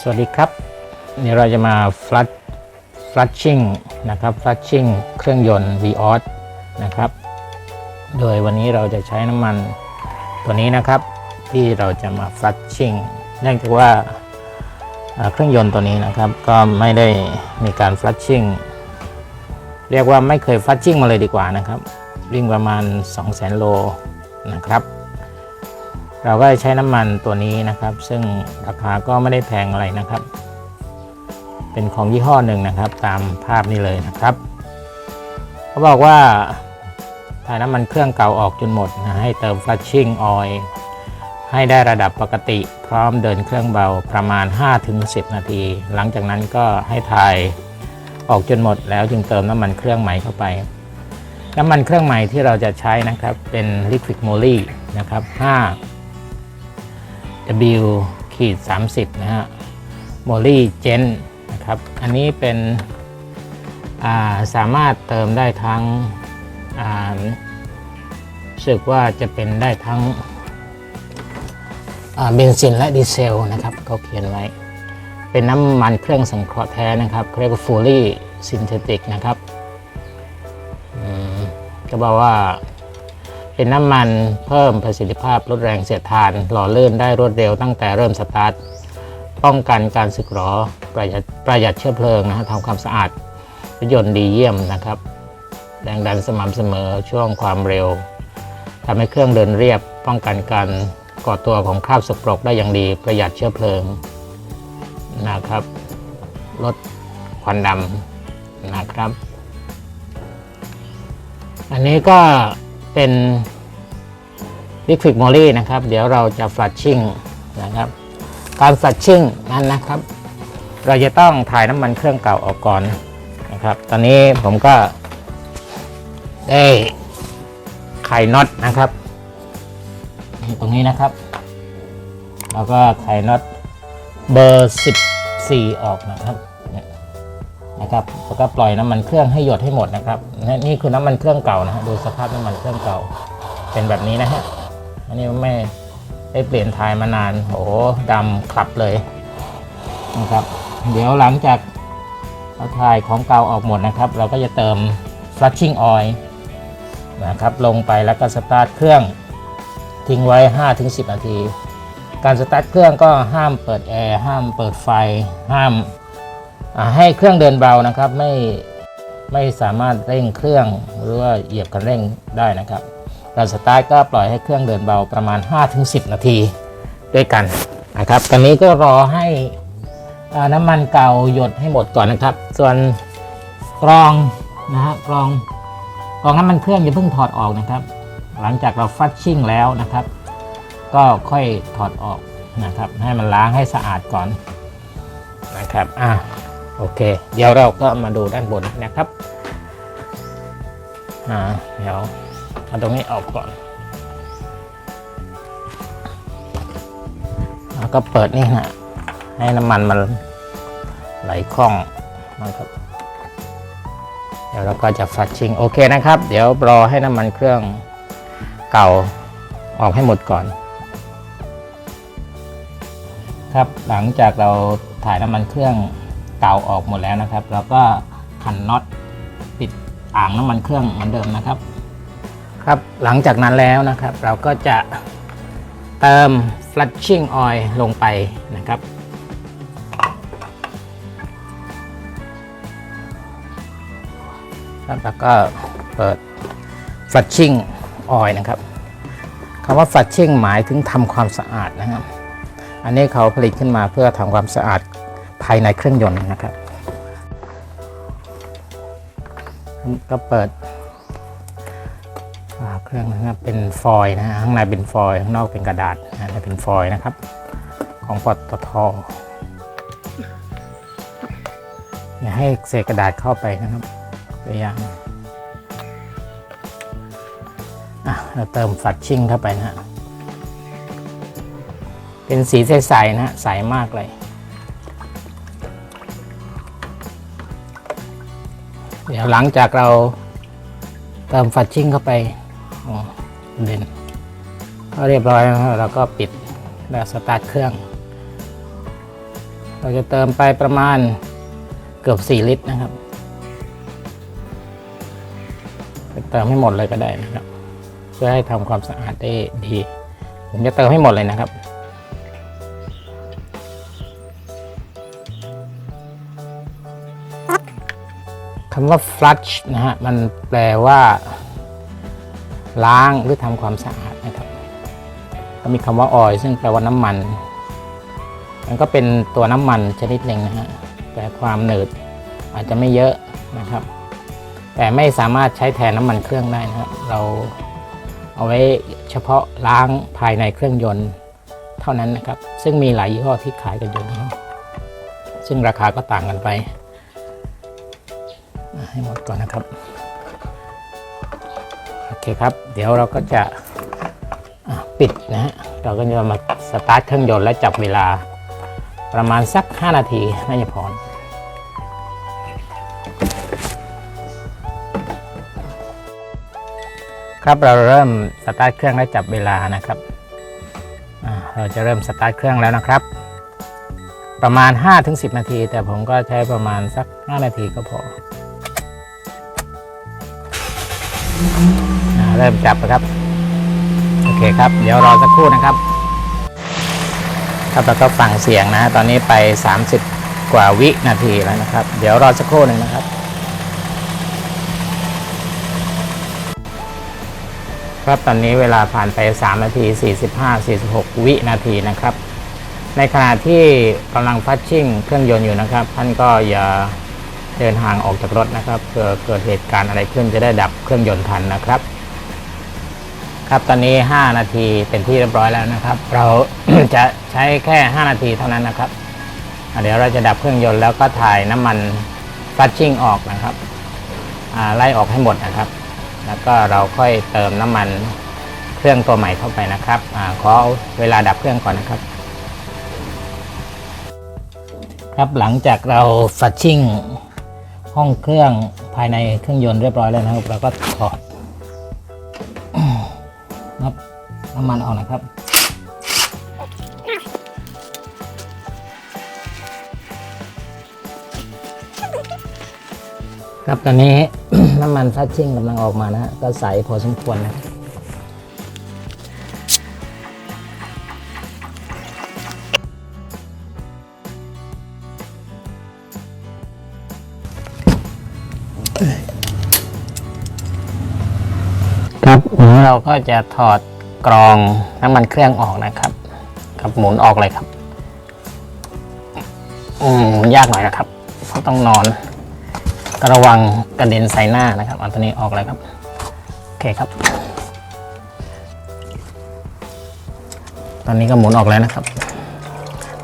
สวัสดีครับเดี๋ยวเราจะมาฟลัชฟลัชชิ่งนะครับฟลัชชิ่งเครื่องยนต์ v ีออสนะครับ โดยวันนี้เราจะใช้น้ำมันตัวนี้นะครับ ที่เราจะมาฟลัชชิ่งเนื่องจากว่าเอ่อเครื่องยนต์ตัวนี้นะครับ ก็ไม่ได้มีการฟลัชชิ่งเรียกว่าไม่เคยฟลัชชิ่งมาเลยดีกว่านะครับวิ่งประมาณ 200,000โลนะครับ เราก็จะใช้น้ำมันตัวนี้นะครับ ซึ่งราคาก็ไม่ได้แพงอะไรนะครับ เป็นของยี่ห้อหนึ่งนะครับ ตามภาพนี้เลยนะครับเขาบอกว่าถ่ายน้ำมันเครื่องเก่าออกจนหมดนะให้เติม flushing oil ให้ได้ระดับปกติ พร้อมเดินเครื่องเบาประมาณ 5-10 นาที หลังจากนั้นก็ให้ถ่ายออกจนหมดแล้วจึงเติมน้ำมันเครื่องใหม่เข้าไป น้ำมันเครื่องใหม่ที่เราจะใช้นะครับเป็น liquid moly นะครับ5 W ขีด30 นะฮะโมลี่เจนนะครับ อันนี้เป็นาสามารถเติมได้ทั้งรู้สึกว่าจะเป็นได้ทั้งเบนซินและดีเซลนะครับเขาเขียนไว้ เป็นน้ำมันเครื่องสังเคราะห์แท้นะครับเรียกว่า fully synthetic นะครับก็บอกว่า เป็นน้ำมันเพิ่มประสิทธิภาพลดแรงเสียดทาน หล่อลื่นได้รวดเร็วตั้งแต่เริ่มสตาร์ทป้องกันการสึกหรอประหยัดประหยัดเชื้อเพลิงนะฮะทำความสะอาดรถยนต์ดีเยี่ยมนะครับ แรงดันสม่ำเสมอช่วงความเร็วทำให้เครื่องเดินเรียบ ป้องกันการก่อตัวของคราบสกปรกได้อย่างดีประหยัดเชื้อเพลิงนะครับลดควันดำนะครับ อันนี้ก็ เป็น Liquid Moly นะครับ เดี๋ยวเราจะ flushing นะครับ การ flushing นั้นนะครับ เราจะต้องถ่ายน้ำมันเครื่องเก่าออกก่อนนะครับ ตอนนี้ผมก็ได้ไขน็อตนะครับ ตรงนี้นะครับ แล้วก็ไขน็อตเบอร์ 14 ออกนะครับ นะครับแล้วก็ปล่อยน้ำมันเครื่องให้หยดให้หมดนะครับนี่คือน้ำมันเครื่องเก่านะฮะดูสภาพน้ำมันเครื่องเก่า เป็นแบบนี้นะฮะอันนี้ไม่ได้เปลี่ยนทายมานานโหดำคลับเลยนะครับ เดี๋ยวหลังจากเราทายของเก่าออกหมดนะครับ เราก็จะเติม flushing oil นะครับลงไปแล้วก็สตาร์ทเครื่องทิ้งไว้ 5-10 นาที การสตาร์ทเครื่องก็ห้ามเปิดแอร์ห้ามเปิดไฟห้าม ให้เครื่องเดินเบานะครับ ไม่ไม่สามารถเร่งเครื่องหรือว่าเหยียบคันเร่งได้นะครับกาสตาร์ทก็ปล่อยให้เครื่องเดินเบาประมาณ 5-10 นาทีด้วยกันนะครับตอนนี้ก็รอให้น้ำมันเก่าหยดให้หมดก่อนนะครับ ส่วนกรองนะฮะกรองกรองน้ำมันเครื่องอย่าเพิ่งถอดออกนะครับ หลังจากเราฟัชชิ่งแล้วนะครับ ก็ค่อยถอดออกนะครับ ให้มันล้างให้สะอาดก่อนนะครับอะ โอเค เดี๋ยวเราก็มาดูด้านบนนะครับอ่าเดี๋ยวเอาตรงนี้ออกก่อนแล้วก็เปิดนี่นะให้น้ำมันมันไหลคล่องนะครับ เดี๋ยวเราก็จะฟัชชิ่งโอเคนะครับ เดี๋ยวรอให้น้ำมันเครื่องเก่าออกให้หมดก่อน ครับหลังจากเราถ่ายน้ำมันเครื่อง เก่าออกหมดแล้วนะครับเราก็ขันน็อตปิดอ่างน้ำมันเครื่องเหมือนเดิมนะครับ ครับหลังจากนั้นแล้วนะครับ เราก็จะเติม flushing oil ลงไปนะครับครับแล้วก็เปิด flushing oil นะครับคำว่า flushing หมายถึงทำความสะอาดนะครับ อันนี้เขาผลิตขึ้นมาเพื่อทำความสะอาด ภายในเครื่องยนต์นะครับ ก็เปิดเครื่องนะครับเป็นฟอยล์นะฮะข้างในเป็นฟอยล์ข้างนอกเป็นกระดาษนะฮะเป็นฟอยล์นะครับ ของปตทอย่าให้เศษกระดาษเข้าไปนะครับพยายามเราเติมฟัดชิ่งเข้าไปนะฮะเป็นสีใสๆนะฮะใสมากเลย ดี๋ยวหลังจากเราเติมฟัดชิ่งเข้าไปอ๋อเด่นก็เรียบร้อยนะครับเราก็ปิดแล้วสตาร์ทเครื่อง เราจะเติมไปประมาณเกือบ 4 ลิตรนะครับไปเติมให้หมดเลยก็ได้นะครับ เพื่อให้ทำความสะอาดได้ดี ผมจะเติมให้หมดเลยนะครับ คำว่า flush นะฮะ มันแปลว่า ล้างหรือทำความสะอาดนะครับก็มีคำว่า oil ซึ่งแปลว่าน้ำมัน มันก็เป็นตัวน้ำมันชนิดหนึ่งนะฮะ แต่ความหนืดอาจจะไม่เยอะนะครับ แต่ไม่สามารถใช้แทนน้ำมันเครื่องได้นะครับ เราเอาไว้เฉพาะล้างภายในเครื่องยนต์เท่านั้นนะครับ ซึ่งมีหลายยี่ห้อที่ขายกันอยู่นะครับ ซึ่งราคาก็ต่างกันไป ให้หมดก่อนนะครับ โอเคครับ เดี๋ยวเราก็จะปิดนะฮะ เราก็จะมาสตาร์ทเครื่องยนต์และจับเวลาประมาณสัก 5 นาทีน่าจะพอครับเราเริ่มสตาร์ทเครื่องและจับเวลานะครับ เราจะเริ่มสตาร์ทเครื่องแล้วนะครับ ประมาณ 5-10 นาที แต่ผมก็ใช้ประมาณสัก 5 นาทีก็พอ อ่าเริ่มจับนะครับ โอเคครับ เดี๋ยวรอสักครู่นะครับครับเราก็ฟังเสียงนะ ตอนนี้ไป 30 กว่าวินาทีแล้วนะครับ เดี๋ยวรอสักครู่หนึ่งนะครับครับตอนนี้เวลาผ่านไป 3 นาที 45 46 วินาทีนะครับ ในขณะที่กำลังฟัชชิ่งเครื่องยนต์อยู่นะครับ ท่านก็อย่า เดินห่างออกจากรถนะครับเผื่อเกิดเหตุการณ์อะไรขึ้นจะได้ดับเครื่องยนต์ทันนะครับ ครับตอนนี้ 5 นาทีเป็นที่เรียบร้อยแล้วนะครับ เราจะใช้แค่ 5 นาทีเท่านั้นนะครับเดี๋ยวเราจะดับเครื่องยนต์แล้วก็ถ่ายน้ำมันฟัชชิ่งออกนะครับไล่ออกให้หมดนะครับ แล้วก็เราค่อยเติมน้ำมันเครื่องตัวใหม่เข้าไปนะครับอขอเวลาดับเครื่องก่อนนะครับ ครับหลังจากเราฟัชชิ่ง ห้องเครื่องภายในเครื่องยนต์เรียบร้อยแล้วนะครับ เราก็ถอดนับน้ำมันออกนะครับ ครับตอนนี้น้ำมันฟัชชิ่งกำลังออกมานะฮะก็ใสพอสมควรนะ เราก็จะถอดกรองน้ำมันเครื่องออกนะครับครับหมุนออกเลยครับ อืมยากหน่อยนะครับเพราะต้องนอนกระวังกระเด็นใส่หน้านะครับเอาตัวนี้ออกเลยครับโอเคครับ ตอนนี้ก็หมุนออกแล้วนะครับ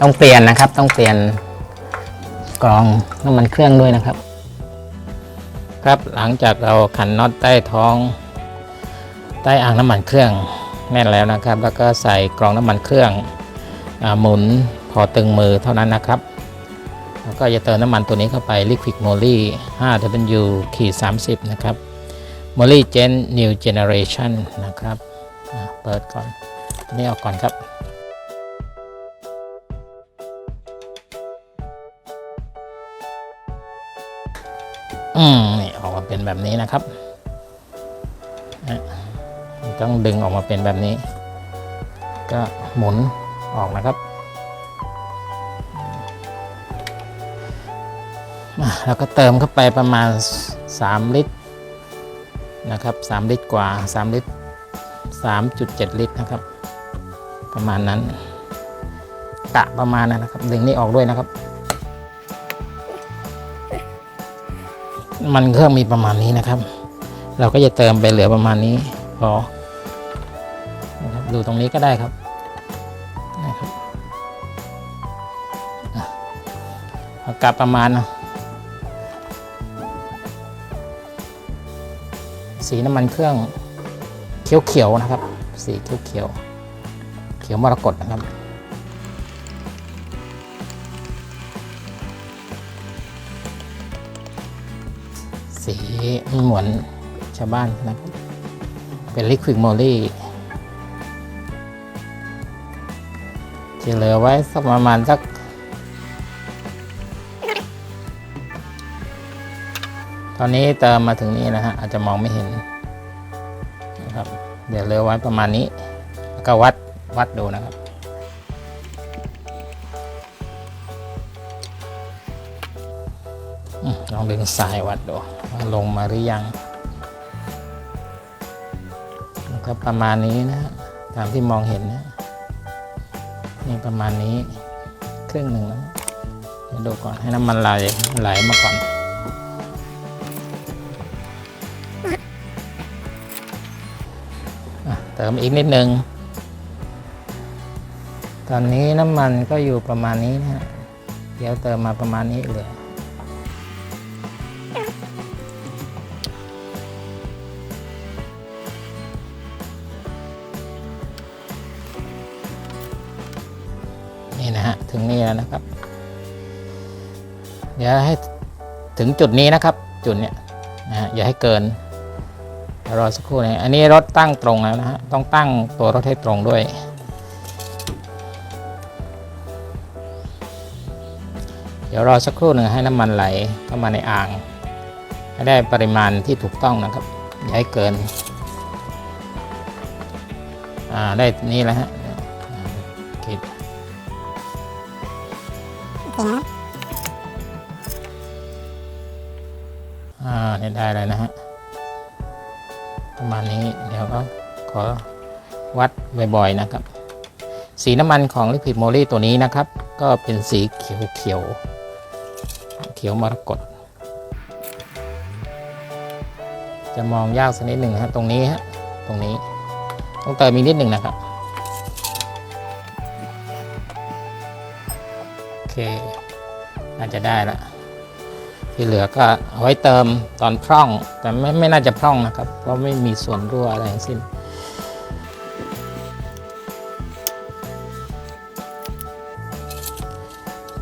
ต้องเปลี่ยนนะครับ ต้องเปลี่ยนกรองน้ำมันเครื่องด้วยนะครับ ครับหลังจากเราขันน็อตใต้ท้อง ใต้อ่างน้ำมันเครื่องแน่นแล้วนะครับ แล้วก็ใส่กรองน้ำมันเครื่องอหมุนพอตึงมือเท่านั้นนะครับ แล้วก็จะเติมน้ำมันตัวนี้เข้าไป Liquid Moly 5W ขีด30 นะครับ Moly Gen New Generation นะครับ เปิดก่อนอนนี้ออกก่อนครับ อืม นี่ออกมาเป็นแบบนี้นะครับอะ ต้องดึงออกมาเป็นแบบนี้ ก็หมุนออกนะครับ แล้วก็เติมเข้าไปประมาณ 3 ลิตรนะครับ 3 ลิตรกว่า 3 ลิตร 3.7 ลิตรนะครับ ประมาณนั้นกะประมาณนั้นนะครับดึงนี่ออกด้วยนะครับ มันเครื่องมีประมาณนี้นะครับ เราก็จะเติมไปเหลือประมาณนี้พอ ดูตรงนี้ก็ได้ครับนะครับอะเอากะประมาณ สีน้ำมันเครื่องเขียวๆนะครับ สีเขียวๆเขียวมรกตนะครับสีเหมือนชาวบ้านนะครับ เป็นลิควิดโมลี่ ที่เหลือไว้สักประมาณสักตอนนี้เติมมาถึงนี่นะฮะอาจจะมองไม่เห็นนะครับ เดี๋ยวเหลือไว้ประมาณนี้แล้วก็วัดวัดดูนะครับลองดึงสายวัดดูลงมาหรือยังแล้วก็ประมาณนี้นะตามที่มองเห็นนะ นี่ประมาณนี้ครึ่งหนึ่งแล้วเดี๋ยวดูก่อนให้น้ำมันไหลไหลมาก่อนอเติมอีกนิดนึง ตอนนี้น้ำมันก็อยู่ประมาณนี้นะฮะเดี๋ยวเติมมาประมาณนี้เลย ถึงนี่แล้วนะครับ เดี๋ยวให้ถึงจุดนี้นะครับ จุดเนี้ยนะฮะอย่าให้เกินรอสักครู่นะอันนี้รถตั้งตรงแล้วนะฮะต้องตั้งตัวรถให้ตรงด้วย เดี๋ยวรอสักครู่หนึ่งให้น้ำมันไหลเข้ามาในอ่างให้ได้ปริมาณที่ถูกต้องนะครับ อย่าให้เกิน อ่า ได้นี่แล้วฮะ อ่าเนี่ยได้เลยนะฮะประมาณนี้เดี๋ยวก็ขอวัดบ่อยๆนะครับ สีน้ำมันของลิควิดโมลีตัวนี้นะครับ ก็เป็นสีเขียวเขียวเขียวมรกตจะมองยากสักนิดหนึ่งฮะตรงนี้ฮะตรงนี้ต้องเติมอีกนิดหนึ่งนะครับโอเคน่าจะได้ละ ที่เหลือก็เอาไว้เติมตอนพร่อง แต่ไม่ไม่น่าจะพร่องนะครับ เพราะไม่มีส่วนรั่วอะไรทั้งสิ้น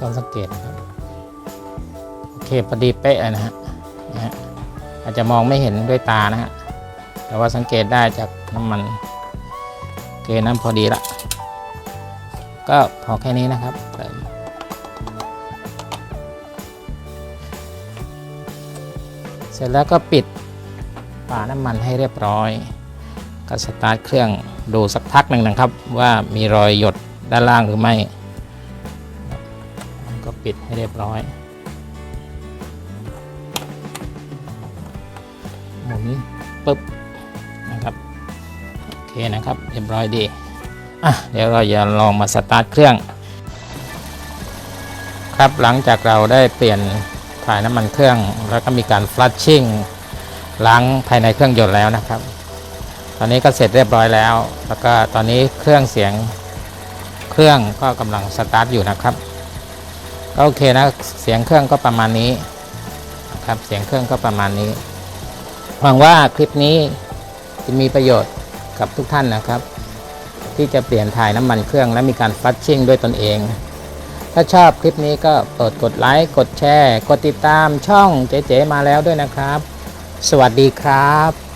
ต้องสังเกตครับโอเคพอดีเป๊ะนะฮะนะฮะอาจจะมองไม่เห็นด้วยตานะฮะแต่ว่าสังเกตได้จากน้ำมันโอเคน้ำพอดีละก็พอแค่นี้นะครับ เสร็จแล้วก็ปิดฝาน้ำมันให้เรียบร้อย ก็สตาร์ทเครื่องดูสักพักหนึ่งนะครับ ว่ามีรอยหยดด้านล่างหรือไม่ ก็ปิดให้เรียบร้อยหมุนปุ๊บนะครับโอเคนะครับเรียบร้อยดีอะเดี๋ยวเราจะลองมาสตาร์ทเครื่อง ครับหลังจากเราได้เปลี่ยน ถ่ายน้ำมันเครื่อง แล้วก็มีการฟลัชชิ่งล้างภายในเครื่องยนต์แล้วนะครับ ตอนนี้ก็เสร็จเรียบร้อยแล้ว แล้วก็ตอนนี้เครื่องเสียงเครื่องก็กำลังสตาร์ทอยู่นะครับก็โอเคนะเสียงเครื่องก็ประมาณนี้นะครับเสียงเครื่องก็ประมาณนี้หวังว่าคลิปนี้จะมีประโยชน์กับทุกท่านนะครับ ที่จะเปลี่ยนถ่ายน้ำมันเครื่องและมีการฟลัชชิ่งด้วยตนเอง ถ้าชอบคลิปนี้ก็โปรดกดไลค์ กดแชร์ กดติดตามช่องเจ๊ๆมาแล้วด้วยนะครับ สวัสดีครับ